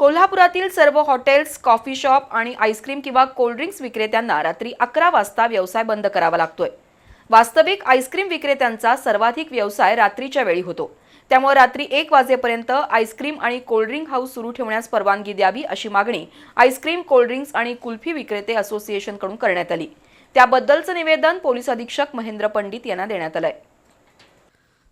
कोल्हापुरातील सर्व hotels coffee shop आणि आईस्क्रीम किंवा कोल्ड्रिंक्स विक्रेत्यांना रात्री अकरा वाजता व्यवसाय बंद करावा लागतोय. वास्तविक आईस्क्रीम विक्रेत्यांचा सर्वाधिक व्यवसाय रात्रीच्या वेळी होतो. त्यामुळे रात्री एक वाजेपर्यंत आईस्क्रीम आणि कोल्ड्रिंक हाऊस सुरू ठेवण्यास परवानगी द्यावी अशी मागणी आईस्क्रीम कोल्ड्रिंक्स आणि कुल्फी विक्रेते असोसिएशनकडून करण्यात आली. त्याबद्दलचं निवेदन पोलीस अधीक्षक महेंद्र पंडित यांना देण्यात आलंय.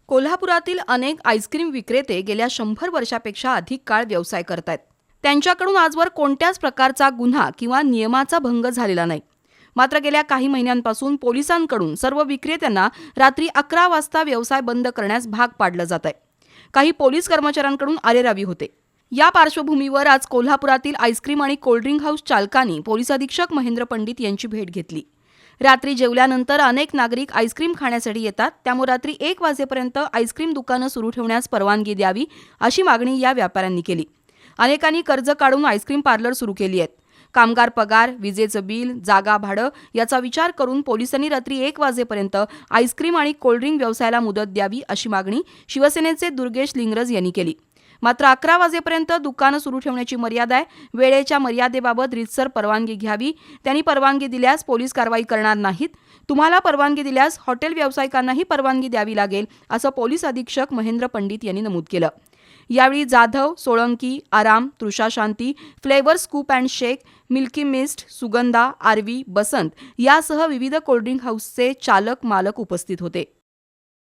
कोल्हापुरातील अनेक आईस्क्रीम विक्रेते गेल्या शंभर वर्षापेक्षा अधिक काळ व्यवसाय करतायत. त्यांच्याकडून आजवर कोणत्याच प्रकारचा गुन्हा किंवा नियमाचा भंग झालेला नाही. मात्र गेल्या काही महिन्यांपासून पोलिसांकडून सर्व विक्रेत्यांना रात्री अकरा वाजता व्यवसाय बंद करण्यास भाग पाडलं जात आहे. काही पोलीस कर्मचाऱ्यांकडून आरेरावी होते. या पार्श्वभूमीवर आज कोल्हापुरातील आईस्क्रीम आणि कोल्ड्रिंक हाऊस चालकांनी पोलीस अधीक्षक महेंद्र पंडित यांची भेट घेतली. रात्री जेवल्यानंतर अनेक नागरिक आईस्क्रीम खाण्यासाठी येतात. त्यामुळे रात्री एक वाजेपर्यंत आईस्क्रीम दुकानं सुरू ठेवण्यास परवानगी द्यावी अशी मागणी या व्यापाऱ्यांनी केली. अनेकांनी कर्ज काढून आईस्क्रीम पार्लर सुरू केली आहेत. कामगार पगार विजेचं बिल जागा भाडं याचा विचार करून पोलिसांनी रात्री एक वाजेपर्यंत आईस्क्रीम आणि कोल्ड्रिंक व्यवसायाला मुदत द्यावी अशी मागणी शिवसेनेचे दुर्गेश लिंगरज यांनी केली. मात्र अकरा वाजेपर्यंत दुकानं सुरू ठेवण्याची मर्यादा आहे. वेळेच्या मर्यादेबाबत रितसर परवानगी घ्यावी. त्यांनी परवानगी दिल्यास पोलीस कारवाई करणार नाहीत. तुम्हाला परवानगी दिल्यास हॉटेल व्यावसायिकांनाही परवानगी द्यावी लागेल असं पोलीस अधीक्षक महेंद्र पंडित यांनी नमूद केलं. यावेळी Jadhav Solanki Aaram Trisha Shanti Flavour Scoop and Shake Milky Mist Sugandha Aarvi Basant यासह विविध कोल्ड्रिंक हाऊसचे चालक मालक उपस्थित होते.